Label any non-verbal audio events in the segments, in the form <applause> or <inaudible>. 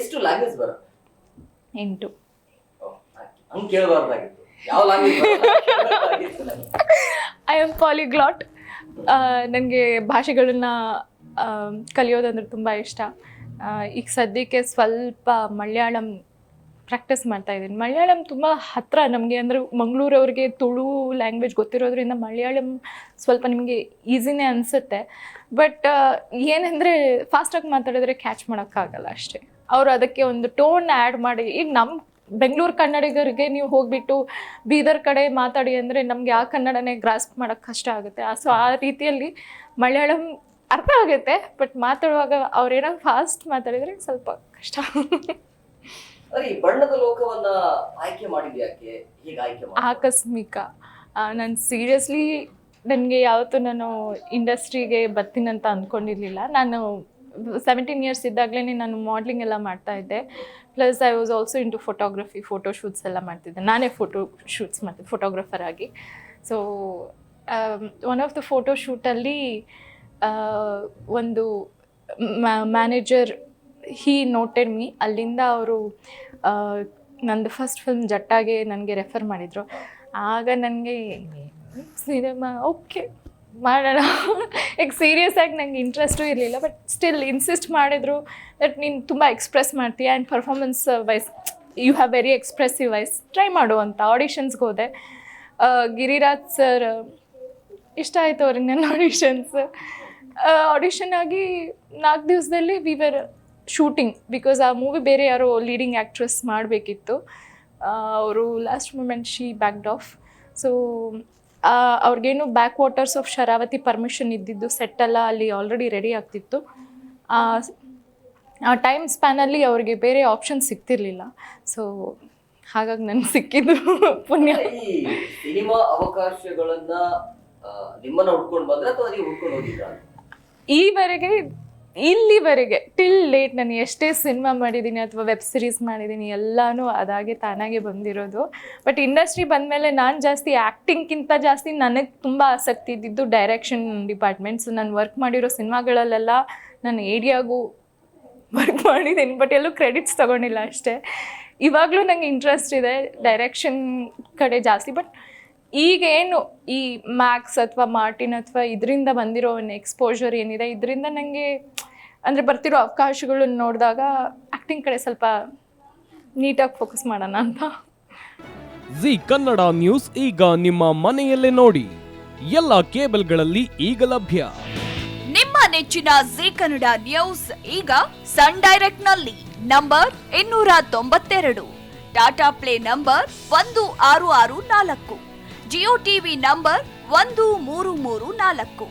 ಎಷ್ಟು ಲ್ಯಾಂಗ್ವೇಜ್ ಬರುತ್ತೆ? ಎಂಟು. ಹಂಗೆ ಕೇಳಬಾರ್ದಾಗಿತ್ತು. ಯಾವ ಲ್ಯಾಂಗ್ವೇಜ್ ಐ ಆಮ್ ಪಾಲಿಗ್ಲಾಟ್ ನನಗೆ. ಭಾಷೆಗಳನ್ನ ಕಲಿಯೋದಂದ್ರೆ ತುಂಬ ಇಷ್ಟ. ಈಗ ಸದ್ಯಕ್ಕೆ ಸ್ವಲ್ಪ ಮಲಯಾಳಂ ಪ್ರಾಕ್ಟೀಸ್ ಮಾಡ್ತಾ ಇದ್ದೀನಿ. ಮಲಯಾಳಂ ತುಂಬ ಹತ್ತಿರ ನಮಗೆ ಅಂದರೆ ಮಂಗಳೂರವ್ರಿಗೆ ತುಳು ಲ್ಯಾಂಗ್ವೇಜ್ ಗೊತ್ತಿರೋದ್ರಿಂದ ಮಲಯಾಳಂ ಸ್ವಲ್ಪ ನಿಮಗೆ ಈಸಿನೇ ಅನಿಸುತ್ತೆ. ಬಟ್ ಏನಂದರೆ ಫಾಸ್ಟಾಗಿ ಮಾತಾಡಿದ್ರೆ ಕ್ಯಾಚ್ ಮಾಡೋಕ್ಕಾಗಲ್ಲ ಅಷ್ಟೇ. ಅವರು ಅದಕ್ಕೆ ಒಂದು ಟೋನ್ ಆ್ಯಡ್ ಮಾಡಿ ಈಗ ನಮ್ಮ ಬೆಂಗಳೂರು ಕನ್ನಡಿಗರಿಗೆ ನೀವು ಹೋಗ್ಬಿಟ್ಟು ಬೀದರ್ ಕಡೆ ಮಾತಾಡಿ ಅಂದರೆ ನಮಗೆ ಆ ಕನ್ನಡನೇ ಗ್ರಾಸ್ಪ್ ಮಾಡೋಕ್ಕೆ ಕಷ್ಟ ಆಗುತ್ತೆ. ಸೊ ಆ ರೀತಿಯಲ್ಲಿ ಮಲಯಾಳಂ ಅರ್ಥ ಆಗುತ್ತೆ ಬಟ್ ಮಾತಾಡುವಾಗ ಅವ್ರೇನೋ ಫಾಸ್ಟ್ ಮಾತಾಡಿದರೆ ಸ್ವಲ್ಪ ಕಷ್ಟ. ಈ ಬಣ್ಣದ ಲೋಕವನ್ನ ಆಯ್ಕೆ ಮಾಡಿದ್ಯಾಕೆ ಹೀಗೆ ಆಯ್ಕೆ ಆಕಸ್ಮಿಕ. ನಾನು ಸೀರಿಯಸ್ಲಿ ನನಗೆ ಯಾವತ್ತೂ ನಾನು ಇಂಡಸ್ಟ್ರಿಗೆ ಬರ್ತೀನಂತ ಅಂದ್ಕೊಂಡಿರಲಿಲ್ಲ ನಾನು ಸೆವೆಂಟೀನ್ ಇಯರ್ಸ್ ಇದ್ದಾಗಲೇ ನಾನು ಮಾಡ್ಲಿಂಗ್ ಎಲ್ಲ ಮಾಡ್ತಾ ಇದ್ದೆ. Plus I was also into photography photo shoots ಎಲ್ಲ ಮಾಡ್ತಿದ್ದೆ. ನಾನೇ ಫೋಟೋ ಶೂಟ್ಸ್ ಮಾಡ್ತಿದ್ದೆ ಫೋಟೋಗ್ರಫರ್ ಆಗಿ. So one of the photo ಶೂಟಲ್ಲಿ ಒಂದು ಮ್ಯಾನೇಜರ್ ಹೀ ನೋಟೆಡ್ ಮೀ ಅಲ್ಲಿಂದ ಅವರು ನಂದು ಫಸ್ಟ್ ಫಿಲ್ಮ್ ಜಟ್ಟಾಗೆ ನನಗೆ ರೆಫರ್ ಮಾಡಿದರು. ಆಗ ನನಗೆ ಸಿನಿಮಾ ಓಕೆ ಮಾಡೋಣ. <laughs> ಈಗ ಸೀರಿಯಸ್ ಆಗಿ ನಂಗೆ ಇಂಟ್ರೆಸ್ಟು ಇರಲಿಲ್ಲ ಬಟ್ ಸ್ಟಿಲ್ ಇನ್ಸಿಸ್ಟ್ ಮಾಡಿದ್ರು ದಟ್ ನೀನು ತುಂಬ ಎಕ್ಸ್ಪ್ರೆಸ್ ಮಾಡ್ತೀಯ and performance wise you have very expressive wise try ಮಾಡು ಅಂತ ಆಡಿಷನ್ಸ್ಗೆ ಹೋದೆ. ಗಿರಿರಾಜ್ ಸರ್ ಇಷ್ಟ ಆಯಿತು ಅವ್ರಿಗೆ ನನ್ನ ಆಡಿಷನ್ಸ್ ಆಡಿಷನ್ ಆಗಿ ನಾಲ್ಕು ದಿವಸದಲ್ಲಿ ವಿ ವರ್ ಶೂಟಿಂಗ್ ಬಿಕಾಸ್ ಆ ಮೂವಿ ಬೇರೆ ಯಾರೋ ಲೀಡಿಂಗ್ ಆ್ಯಕ್ಟ್ರೆಸ್ ಮಾಡಬೇಕಿತ್ತು. ಅವರು last moment she backed off so ಅವ್ರಿಗೇನು back waters of Sharavathi permission ಇದ್ದಿದ್ದು ಸೆಟ್ ಎಲ್ಲ ಅಲ್ಲಿ ಆಲ್ರೆಡಿ ರೆಡಿ ಆಗ್ತಿತ್ತು. ಆ, ಟೈಮ್ ಸ್ಪ್ಯಾನಲ್ಲಿ ಅವ್ರಿಗೆ ಬೇರೆ ಆಪ್ಷನ್ ಸಿಗ್ತಿರ್ಲಿಲ್ಲ. ಸೊ ಹಾಗಾಗಿ ನನಗೆ ಸಿಕ್ಕಿದ್ದು <laughs> ಪುಣ್ಯ. ಸಿನಿಮಾ ಅವಕಾಶಗಳನ್ನ ನಿಮ್ಮನ್ನ ಹುಡ್ಕೊಂಡು ಬಂದ್ರೆ ಅಥವಾ ನೀವು ಹುಡ್ಕೊಂಡು ಹೋಗಿದ್ರ? ಈವರೆಗೆ ಇಲ್ಲಿವರೆಗೆ ಟಿಲ್ ಲೇಟ್ ನಾನು ಎಷ್ಟೇ ಸಿನಿಮಾ ಮಾಡಿದ್ದೀನಿ ಅಥವಾ ವೆಬ್ ಸಿರೀಸ್ ಮಾಡಿದ್ದೀನಿ ಎಲ್ಲನೂ ಅದಾಗೆ ತಾನಾಗೆ ಬಂದಿರೋದು. ಬಟ್ ಇಂಡಸ್ಟ್ರಿ ಬಂದಮೇಲೆ ನಾನು ಜಾಸ್ತಿ ಆ್ಯಕ್ಟಿಂಗ್ಗಿಂತ ಜಾಸ್ತಿ ನನಗೆ ತುಂಬ ಆಸಕ್ತಿ ಇದ್ದಿದ್ದು ಡೈರೆಕ್ಷನ್ ಡಿಪಾರ್ಟ್ಮೆಂಟ್ಸ್ ನಾನು ವರ್ಕ್ ಮಾಡಿರೋ ಸಿನಿಮಾಗಳಲ್ಲೆಲ್ಲ ನಾನು ಏರಿಯಾಗೂ ವರ್ಕ್ ಮಾಡಿದ್ದೀನಿ ಬಟ್ ಎಲ್ಲೂ ಕ್ರೆಡಿಟ್ಸ್ ತೊಗೊಂಡಿಲ್ಲ ಅಷ್ಟೇ. ಇವಾಗಲೂ ನಂಗೆ ಇಂಟ್ರೆಸ್ಟ್ ಇದೆ ಡೈರೆಕ್ಷನ್ ಕಡೆ ಜಾಸ್ತಿ ಬಟ್ ಈಗೇನು ಈ ಮ್ಯಾಕ್ಸ್ ಅಥವಾ ಮಾರ್ಟಿನ್ ಅಥವಾ ಇದರಿಂದ ಬಂದಿರೋ ಒಂದು ಎಕ್ಸ್ಪೋಜರ್ ಏನಿದೆ, ಇದರಿಂದ ನನಗೆ ಅಂದರೆ ಬರ್ತಿರೋ ಅವಕಾಶಗಳನ್ನ ನೋಡಿದಾಗ ಆ್ಯಕ್ಟಿಂಗ್ ಕಡೆ ಸ್ವಲ್ಪ ನೀಟಾಗಿ ಫೋಕಸ್ ಮಾಡೋಣ ಅಂತ. ಜಿ ಕನ್ನಡ ನ್ಯೂಸ್ ಈಗ ನಿಮ್ಮ ಮನೆಯಲ್ಲೇ ನೋಡಿ. ಎಲ್ಲ ಕೇಬಲ್ಗಳಲ್ಲಿ ಈಗ ಲಭ್ಯ. ನಿಮ್ಮ ನೆಚ್ಚಿನ ಜಿ ಕನ್ನಡ ನ್ಯೂಸ್ ಈಗ ಸನ್ ಡೈರೆಕ್ಟ್ನಲ್ಲಿ ನಂಬರ್ ಇನ್ನೂರ ತೊಂಬತ್ತೆರಡು. ಟಾಟಾ ಪ್ಲೇ ನಂಬರ್ ಒಂದು ಆರು ಆರು ನಾಲ್ಕು. ಜಿಯೋ ಟಿವಿ ನಂಬರ್ ಒಂದು ಮೂರು ಮೂರು ನಾಲ್ಕು.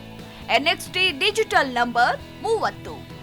ಎನ್ಎಕ್ಸ್ಟಿ ಡಿಜಿಟಲ್ ನಂಬರ್ ಮೂವತ್ತು.